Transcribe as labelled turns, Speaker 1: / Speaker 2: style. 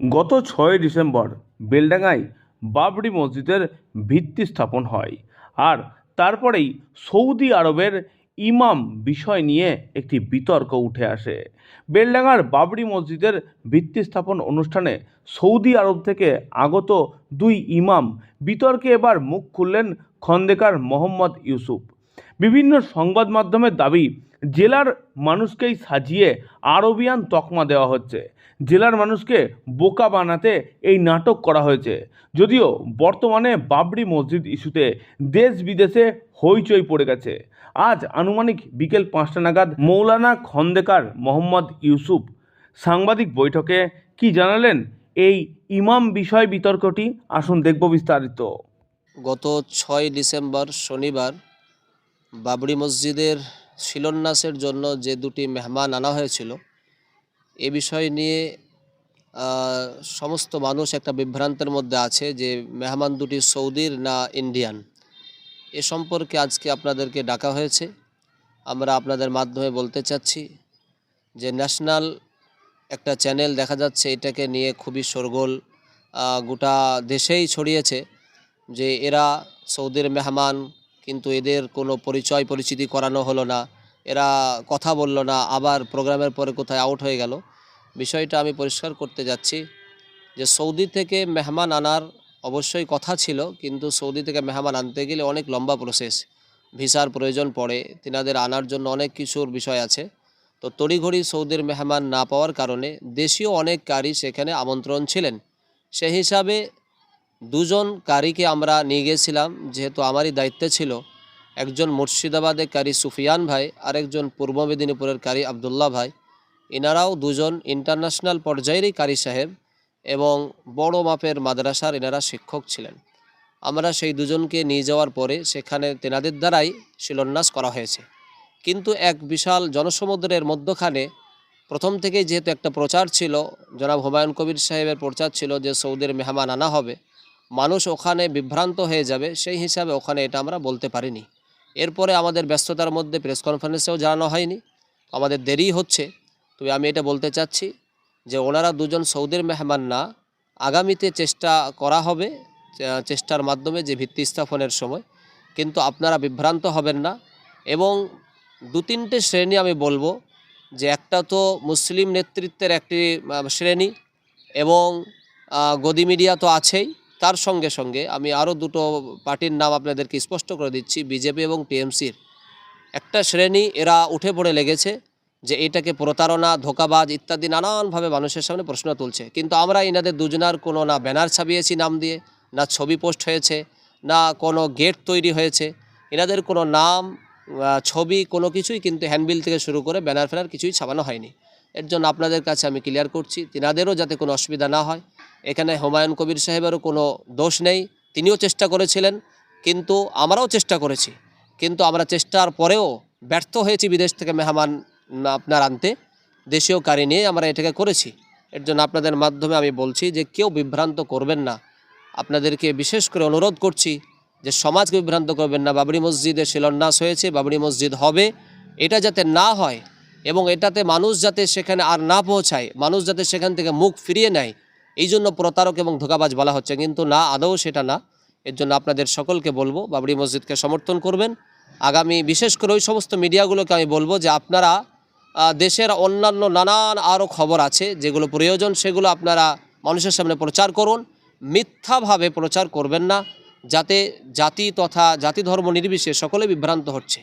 Speaker 1: গত ছয় ডিসেম্বর বেলডাঙ্গায় বাবরি মসজিদের ভিত্তি স্থাপন হয় আর তারপরেই সৌদি আরবের ইমাম বিষয় নিয়ে একটি বিতর্ক উঠে আসে। বেলডাঙ্গার বাবরি মসজিদের ভিত্তি স্থাপন অনুষ্ঠানে সৌদি আরব থেকে আগত দুই ইমাম বিতর্কে এবার মুখ খুললেন খন্দেকার মোহাম্মদ ইউসুফ। বিভিন্ন সংবাদ মাধ্যমের দাবি, জেলার মানুষকেই সাজিয়ে আরবিয়ান তকমা দেওয়া হচ্ছে। জেলার মানুষকে বোকা বানাতে এই নাটক করা হয়েছে। যদিও বর্তমানে বাবরি মসজিদ ইস্যুতে দেশ বিদেশে হইচই পড়ে গেছে। আজ আনুমানিক বিকেল পাঁচটা নাগাদ মৌলানা খন্দেকার মোহাম্মদ ইউসুফ সাংবাদিক বৈঠকে কি জানালেন? এই ইমাম বিষয় বিতর্কটি আসুন দেখব বিস্তারিত।
Speaker 2: গত ছয় ডিসেম্বর শনিবার বাবরি মসজিদের শিলন্যাসের জন্য যে দুটি মেহমান আনা হয়েছিল এ বিষয় নিয়ে সমস্ত মানুষ একটা বিভ্রান্তের মধ্যে আছে যে মেহমান দুটি সৌদির না ইন্ডিয়ান। এ সম্পর্কে আজকে আপনাদেরকে ডাকা হয়েছে। আমরা আপনাদের মাধ্যমে বলতে চাচ্ছি যে ন্যাশনাল একটা চ্যানেল দেখা যাচ্ছে এটাকে নিয়ে খুবই শোরগোল আহ, গোটা দেশেই ছড়িয়েছে যে এরা সৌদির মেহমান কিন্তু এদের কোনো পরিচয় পরিচিতি করানো হলো না। এরা কথা বলল না, আবার প্রোগ্রামের পরে কোথায় আউট হয়ে গেল। বিষয়টা আমি পরিষ্কার করতে যাচ্ছি যে সৌদি থেকে মেহমান আনার অবশ্যই কথা ছিল, কিন্তু সৌদি থেকে মেহমান আনতে গেলে অনেক লম্বা প্রসেস ভিসার প্রয়োজন পড়ে, তিনাদের আনার জন্য অনেক কিছুর বিষয় আছে। তো তড়িঘড়ি সৌদির মেহমান না পাওয়ার কারণে দেশীয় অনেক কারি সেখানে আমন্ত্রণ ছিলেন। সেই হিসাবে দুজন কারিকে আমরা নিয়ে গিয়েছিলাম যেহেতু আমারই দায়িত্বে ছিল। একজন মুর্শিদাবাদের কারি সুফিয়ান ভাই আর একজন পূর্ব মেদিনীপুরের কারি আবদুল্লাহ ভাই। এনারাও দুজন ইন্টারন্যাশনাল পর্যায়েরই কারি সাহেব এবং বড় মাপের মাদ্রাসার এনারা শিক্ষক ছিলেন। আমরা সেই দুজনকে নিয়ে যাওয়ার পরে সেখানে তেনাদের দ্বারাই শিলান্যাস করা হয়েছে। কিন্তু এক বিশাল জনসমুদ্রের মধ্যখানে প্রথম থেকেই যেহেতু একটা প্রচার ছিল, জনাব হুমায়ুন কবির সাহেবের প্রচার ছিল যে সৌদির মেহমান আনা হবে মানুষ ওখানে বিভ্রান্ত হয়ে যাবে, সেই হিসাবে ওখানে এটা আমরা বলতে পারিনি। এরপরে আমাদের ব্যস্ততার মধ্যে প্রেস কনফারেন্সেও জানানো হয়নি। আমাদের দেরি হচ্ছে। তবে আমি এটা বলতে চাচ্ছি যে ওনারা দুজন সৌদির মেহমান না। আগামীতে চেষ্টা করা হবে চেষ্টার মাধ্যমে যে ভিত্তি স্থাপনের সময়। কিন্তু আপনারা বিভ্রান্ত হবেন না। এবং দু তিনটে শ্রেণি আমি বলব, যে একটা তো মুসলিম নেতৃত্বের একটি শ্রেণি এবং গদি মিডিয়া তো আছেই। তার সঙ্গে সঙ্গে আমি আরও দুটো পার্টির নাম আপনাদেরকে স্পষ্ট করে দিচ্ছি, বিজেপি এবং টিএমসির। একটা শ্রেণি, এরা উঠে পড়ে লেগেছে যে এটাকে প্রতারণা, ধোকাবাজ ইত্যাদি নানানভাবে মানুষের সামনে প্রশ্ন তুলছে। কিন্তু আমরা এনাদের দুজনার কোনো না ব্যানার ছাপিয়েছি নাম দিয়ে, না ছবি পোস্ট হয়েছে, না কোনো গেট তৈরি হয়েছে। এনাদের কোনো নাম ছবি কোনো কিছুই কিন্তু হ্যান্ডবিল থেকে শুরু করে ব্যানার ফ্যানার কিছুই ছাপানো হয়নি। এর জন্য আপনাদের কাছে আমি ক্লিয়ার করছি, তিনাদেরও যাতে কোনো অসুবিধা না হয়। এখানে হুমায়ুন কবির সাহেবেরও কোনো দোষ নেই, তিনিও চেষ্টা করেছিলেন, কিন্তু আমরাও চেষ্টা করেছি। কিন্তু আমরা চেষ্টার পরেও ব্যর্থ হয়েছি বিদেশ থেকে মেহমান আপনার আনতে। দেশীয় কারি নিয়ে আমরা এটাকে করেছি। এর জন্য আপনাদের মাধ্যমে আমি বলছি যে কেউ বিভ্রান্ত করবেন না। আপনাদেরকে বিশেষ করে অনুরোধ করছি যে সমাজকে বিভ্রান্ত করবেন না। বাবরি মসজিদে শিলান্যাস হয়েছে, বাবরি মসজিদ হবে। এটা যাতে না হয় এবং এটাতে মানুষ যাতে সেখানে আর না পৌঁছায়, মানুষ যাতে সেখান থেকে মুখ ফিরিয়ে নেয় এই জন্য প্রতারক এবং ধোকাবাজ বলা হচ্ছে। কিন্তু না, আদৌ সেটা না। এর জন্য আপনাদের সকলকে বলব, বাবরি মসজিদকে সমর্থন করবেন। আগামী বিশেষ করে ওই সমস্ত মিডিয়াগুলোকে আমি বলব যে আপনারা দেশের অন্যান্য নানান আরও খবর আছে, যেগুলো প্রয়োজন, সেগুলো আপনারা মানুষের সামনে প্রচার করুন। মিথ্যাভাবে প্রচার করবেন না, যাতে জাতি তথা জাতি ধর্ম নির্বিশেষে সকলে বিভ্রান্ত হচ্ছে।